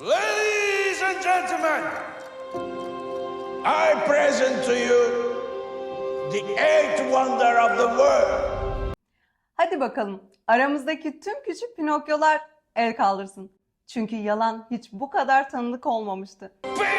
Ladies and gentlemen, I present to you the eighth wonder of the world. Hadi bakalım aramızdaki tüm küçük Pinokyolar el kaldırsın. Çünkü yalan hiç bu kadar tanıdık olmamıştı. Pinocchio!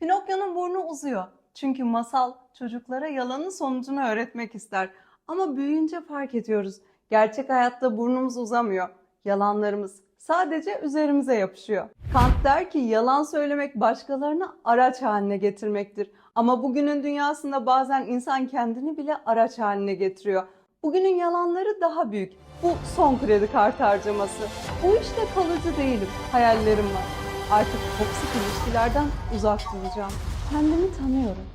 Pinokyo'nun burnu uzuyor. Çünkü masal çocuklara yalanın sonucunu öğretmek ister. Ama büyüyünce fark ediyoruz. Gerçek hayatta burnumuz uzamıyor. Yalanlarımız sadece üzerimize yapışıyor. Kant der ki yalan söylemek başkalarını araç haline getirmektir. Ama bugünün dünyasında bazen insan kendini bile araç haline getiriyor. Bugünün yalanları daha büyük. Bu son kredi kartı harcaması. Bu işte kalıcı değilim. Hayallerim var. Artık toksik ilişkilerden uzak duracağım. Kendimi tanıyorum.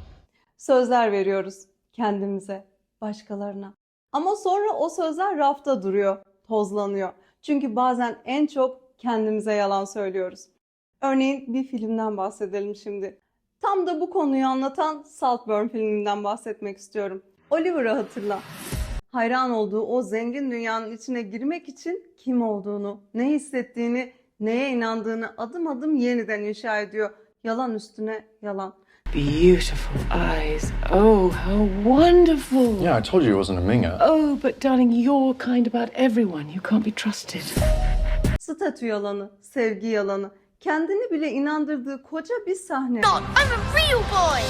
Sözler veriyoruz kendimize, başkalarına. Ama sonra o sözler rafta duruyor, tozlanıyor. Çünkü bazen en çok kendimize yalan söylüyoruz. Örneğin bir filmden bahsedelim şimdi. Tam da bu konuyu anlatan Saltburn filminden bahsetmek istiyorum. Oliver'ı hatırla. Hayran olduğu o zengin dünyanın içine girmek için kim olduğunu, ne hissettiğini, neye inandığını adım adım yeniden inşa ediyor. Yalan üstüne yalan. Beautiful eyes. Oh, how wonderful. Yeah, I told you it wasn't a minger. Oh, but darling, you're kind about everyone. You can't be trusted. Statü yalanı, sevgi yalanı, kendini bile inandırdığı koca bir sahne. I'm a real boy!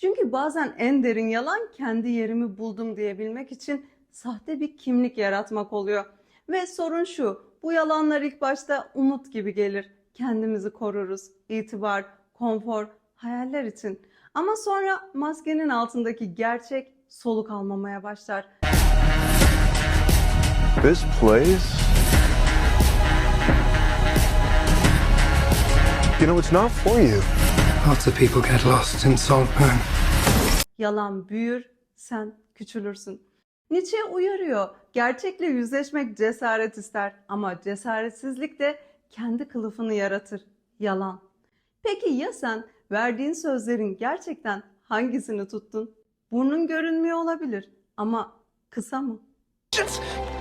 Çünkü bazen en derin yalan kendi yerimi buldum diyebilmek için sahte bir kimlik yaratmak oluyor. Ve sorun şu, bu yalanlar ilk başta umut gibi gelir. Kendimizi koruruz, itibar, konfor, hayaller için. Ama sonra maskenin altındaki gerçek soluk almamaya başlar. This place. You know, it's not for you. Lots of people get lost in Saltburn. Yalan büyür, sen küçülürsün. Nietzsche uyarıyor. Gerçekle yüzleşmek cesaret ister ama cesaretsizlik de kendi kılıfını yaratır. Yalan. Peki ya sen verdiğin sözlerin gerçekten hangisini tuttun? Burnun görünmüyor olabilir ama kısa mı?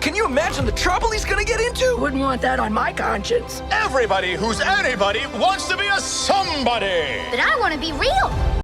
Can you imagine the trouble he's gonna get into? Wouldn't want that on my conscience. Everybody who's anybody wants to be a somebody. But I want to be real!